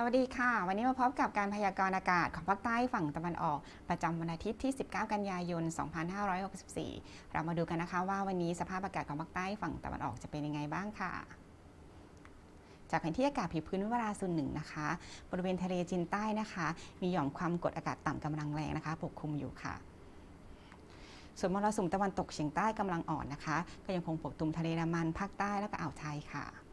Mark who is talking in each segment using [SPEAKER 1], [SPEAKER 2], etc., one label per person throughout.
[SPEAKER 1] สวัสดีค่ะ วันนี้มาพบกับการพยากรณ์อากาศของภาคใต้ฝั่งตะวันออก ประจำวันอาทิตย์ที่ 19 กันยายน 2564 เรามาดูกันนะคะว่าวันนี้สภาพอากาศของภาคใต้ฝั่งตะวันออกจะเป็นยังไงบ้างค่ะ จากแผนที่อากาศผิวพื้นวิวราศูนหนึ่งนะคะ บริเวณทะเลจีนใต้นะคะ มีหย่อมความกดอากาศต่ำกำลังแรงนะคะ ปกคลุมอยู่ค่ะส่วนมรสุมตะวันตกเฉียงใต้กำลังอ่อนนะคะ ก็ยังคงปกคลุมทะเลน้ำมันภาคใต้และก็อ่าวไทยค่ะ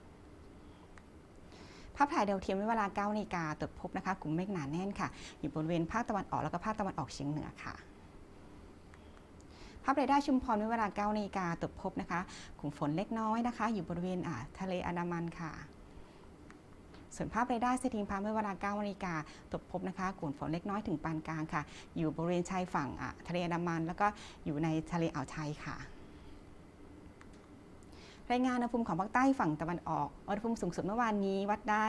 [SPEAKER 1] ภาพถ่ายดาวเทียมเวลา9นาฬิกาตรวจพบนะคะกลุ่มเมฆหนาแน่นค่ะ อยู่บริเวณภาคตะวันออกแล้วก็ภาคตะวันออกเฉียงเหนือค่ะภาพเรดาร์ชุมพรเวลา9นาฬิกาตรวจพบนะคะกลุ่มฝนเล็กน้อยนะคะ อยู่บริเวณอ่าทะเลอันดามันค่ะ ส่วนภาพเรดาร์สถิงพาเมื่อเวลา9นาฬิกาตรวจพบนะคะกลุ่มฝนเล็กน้อยถึงปานกลางค่ะ อยู่บริเวณชายฝั่งอะทะเลอันดามัน แล้วก็อยู่ในทะเลอ่าวไทยค่ะ รายงานอุณหภูมิของภาคใต้ฝั่งตะวันออก อุณหภูมิสูงสุดเมื่อวานนี้วัดได้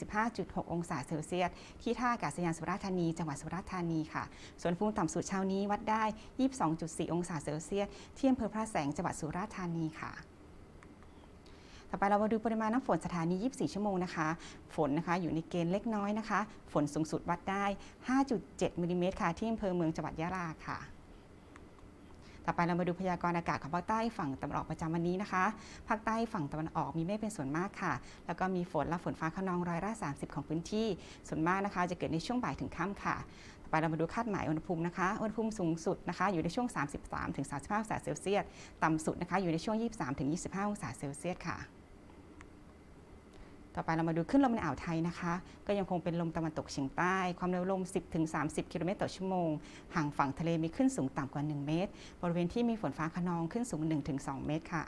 [SPEAKER 1] 35.6 องศาเซลเซียส ที่ท่าอากาศยานสุราษฎร์ธานี จังหวัดสุราษฎร์ธานีค่ะ ส่วนอุณหภูมิต่ำสุดเช้านี้วัดได้ 22.4 องศาเซลเซียส ที่อำเภอพระแสง จังหวัดสุราษฎร์ธานีค่ะต่อไปเรามาดูปริมาณน้ำฝนสถานี 24 ชั่วโมงนะคะ ฝนนะคะอยู่ในเกณฑ์เล็กน้อยนะคะ ฝนสูงสุดวัดได้ 5.7มิลลิเมตรค่ะ ที่อำเภอเมืองจังหวัดยะลาค่ะ ต่อไปเรามาดูพยากรณ์อากาศของภาคใต้ฝั่งตะวันออกประจำวันนี้นะคะ ภาคใต้ฝั่งตะวันออกมีเมฆเป็นส่วนมากค่ะ แล้วก็มีฝนและฝนฟ้าขนองร้อยละ 30 ของพื้นที่ ส่วนมากนะคะจะเกิดในช่วงบ่ายถึงค่ำค่ะต่อไปเรามาดูคาดหมายอุณหภูมินะคะ อุณหภูมิสูงสุดนะคะอยู่ในช่วง 33ถึง35 องศาเซลเซียส ต่ำสุดนะคะอยู่ในช่วง 23ถึง25 องศาเซลเซียสค่ะ ต่อไปเรามาดูขึ้นลมในอ่าวไทยนะคะ ก็ยังคงเป็นลมตะวันตกเฉียงใต้ ความเร็วลม 10ถึง30 กิโลเมตรต่อชั่วโมง ห่างฝั่งทะเลมีขึ้นสูงต่ำกว่า 1 เมตร บริเวณที่มีฝนฟ้าขนองขึ้นสูง 1-2 เมตรค่ะ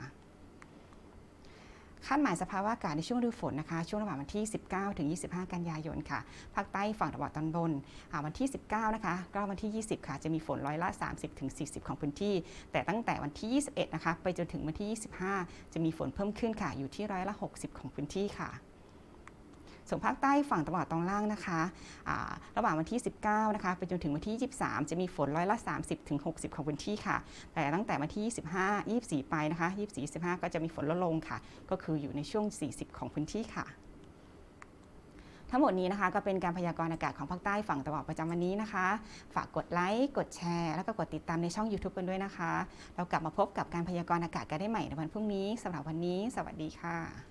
[SPEAKER 1] คาดหมายสภาวะอากาศในช่วงฤดูฝนนะคะ ช่วงระหว่างวันที่ 19 ถึง 25 กันยายนค่ะ ภาคใต้ฝั่งตะวันออกตอนบนอ่าวันที่ 19 นะคะก็วันที่ 20 ค่ะ จะมีฝนร้อยละ 30 ถึง 40 ของพื้นที่ แต่ตั้งแต่วันที่ 21 นะคะ ไปจนถึงวันที่ 25 จะมีฝนเพิ่มขึ้นค่ะ อยู่ที่ร้อยละ 60 ของพื้นที่ค่ะ ส่วนภาคใต้ฝั่งตะวันออกตอนล่างนะคะอ่าระหว่างวันที่ 19 นะคะไปจนถึงวันที่ 23 จะมีฝนร้อยละ 30ถึง60 ของพื้นที่ค่ะ แต่ตั้งแต่วันที่ 25 24 ไปนะคะ 24 25 ก็จะมีฝนลดลงค่ะ ก็คืออยู่ในช่วง 40 ของพื้นที่ค่ะทั้งหมดนี้นะคะก็เป็นการพยากรณ์อากาศของภาคใต้ฝั่งตะวันออกประจำวันนี้นะคะ ฝากกดไลค์กดแชร์ แล้วก็กดติดตามในช่อง YouTube กันด้วยนะคะ เรากลับมาพบกับการพยากรณ์อากาศกันได้ใหม่ในวันพรุ่งนี้สำหรับวันนี้ สวัสดีค่ะ